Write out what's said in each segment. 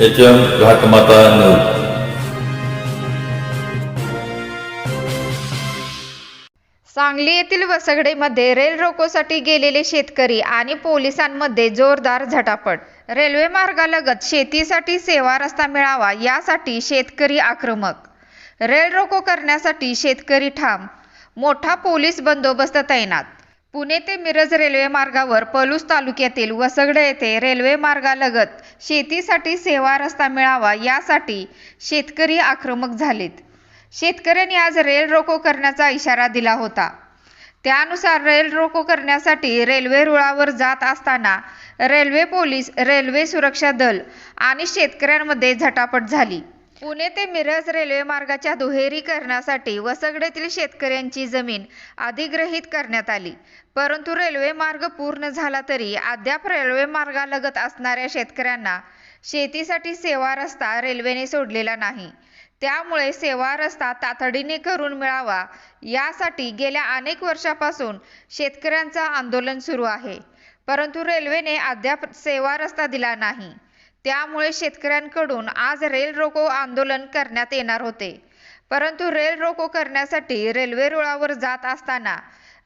H M Ghatmata news Sangli येथील वसगडेमध्ये rail रोकोसाठी गेलेले शेतकरी आणि पोलिसांमध्ये जोरदार झटापट. रेल्वे मार्गालगत शेतीसाठी सेवा रस्ता मिळावा यासाठी शेतकरी आक्रमक. रेल रोको करण्यासाठी शेतकरी ठाम. मोठा पोलीस बंदोबस्त तैनात. पुणे ते मिरज रेल्वे मार्गावर पलूस तालुक्यातील वसगडे येथे रेल्वे मार्गालगत शेतीसाठी सेवा रस्ता मिळावा यासाठी शेतकरी आक्रमक झालेत. शेतकऱ्यांनी आज रेल रोको करण्याचा इशारा दिला होता. त्यानुसार रेल रोको करण्यासाठी रेल्वे रुळावर जात असताना रेल्वे पोलीस रेल्वे सुरक्षा दल आणि शेतकऱ्यांमध्ये झटापट झाली. पुणे ते मिरज रेल्वे मार्गाच्या दुहेरीकरणासाठी वसगडेतील शेतकऱ्यांची जमीन अधिग्रहित करण्यात आली. परंतु रेल्वे मार्ग पूर्ण झाला तरी अद्याप रेल्वे मार्गालगत असणाऱ्या शेतकऱ्यांना शेतीसाठी सेवा रस्ता रेल्वेने सोडलेला नाही. त्यामुळे सेवा रस्ता तातडीने करून मिळावा यासाठी गेल्या अनेक वर्षापासून शेतकऱ्यांचं आंदोलन सुरू आहे. परंतु रेल्वेने अद्याप सेवा रस्ता दिला नाही. त्यामुळे शेतकऱ्यांकडून आज रेल रोको आंदोलन करण्यात येणार होते. परंतु रेल रोको करण्यासाठी रेल्वे रुळावर जात असताना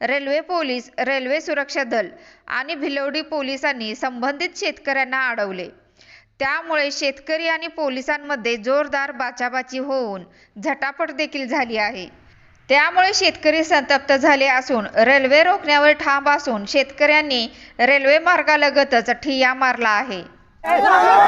रेल्वे पोलीस रेल्वे सुरक्षा दल आणि भिलवडी पोलिसांनी संबंधित शेतकऱ्यांना अडवले. त्यामुळे शेतकरी आणि पोलिसांमध्ये जोरदार बाचाबाची होऊन झटापट देखील झाली आहे. त्यामुळे शेतकरी संतप्त झाले असून रेल्वे रोखण्यावर ठाम असून शेतकऱ्यांनी रेल्वे मार्गालगतच ठिय्या मारला आहे. Yeah.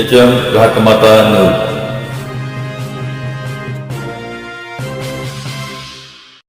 H M Ghatmata news